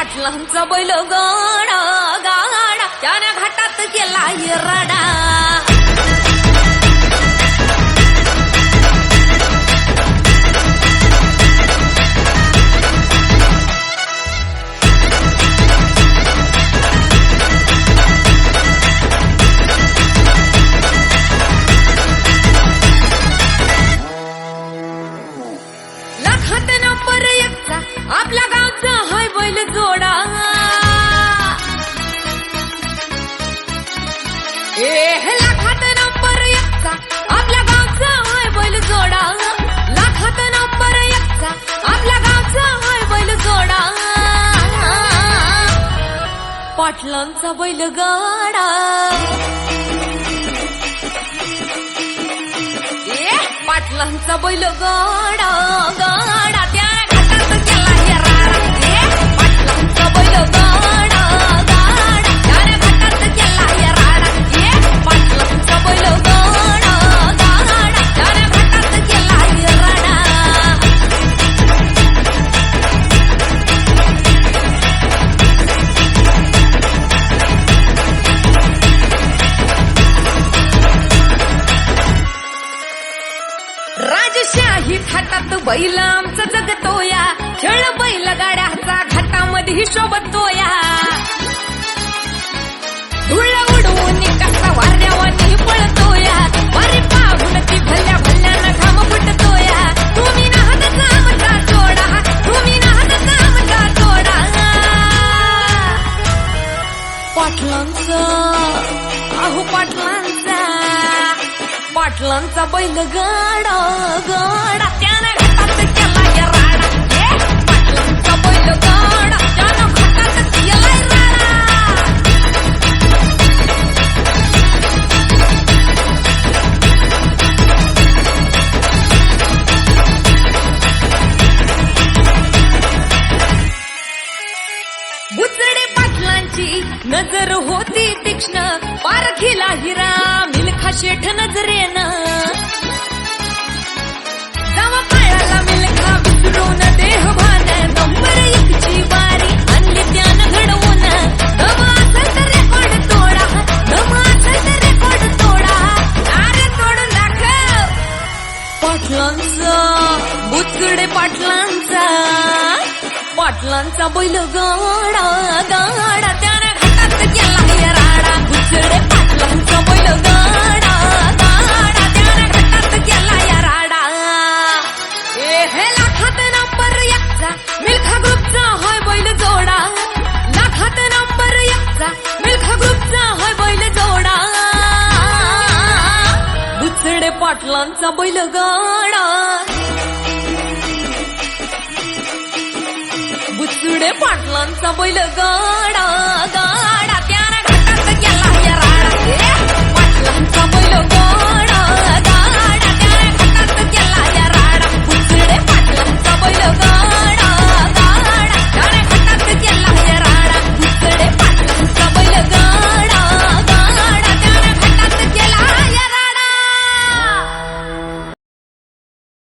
पाटलांचा बैल गाडा गाडा. त्याने घाटात केला रडा. लाखात नंबर एकचा. आपल्या गावचा हाय बैल जोडा. लाखात नंबर एकचा. आपल्या गावचा हाय बैल जोडा. पाटलांचा बैल गाडा. ए पाटलांचा बैल गाडा. गाडा बैल आमचा जगतोया. खेळ बैल गाड्याचा घाटामध्ये शोभतोया. धुळ उडवून कसा वाऱ्यावानी पळतोया. वारे पाहून ती भल्या भल्यानं घाम फुटतोया. तुम्ही नाहत आमचा तोडा तुम्ही नाहत आमचा पाटलांचा अहो पाटलांचा. पाटलांचा बैल गाडा गाडा. नजर होती तीक्ष्ण पारखीला हिरा मिलखा शेठ नजरेनं. जावा पायाला विसरून देह भान नंबर एकची वारी आणली त्यानं घडवून. दम असेल तर रेकॉर्ड तोडा दम असेल तर रेकॉर्ड तोडा. अरे तोडून दाखव पाटलांचा बुचडे पाटलांचा. पाटलांचा बैल गाडा गाडा पाटलांचा बैल गाडा. बुचडे पाटलांचा बैल गाडा.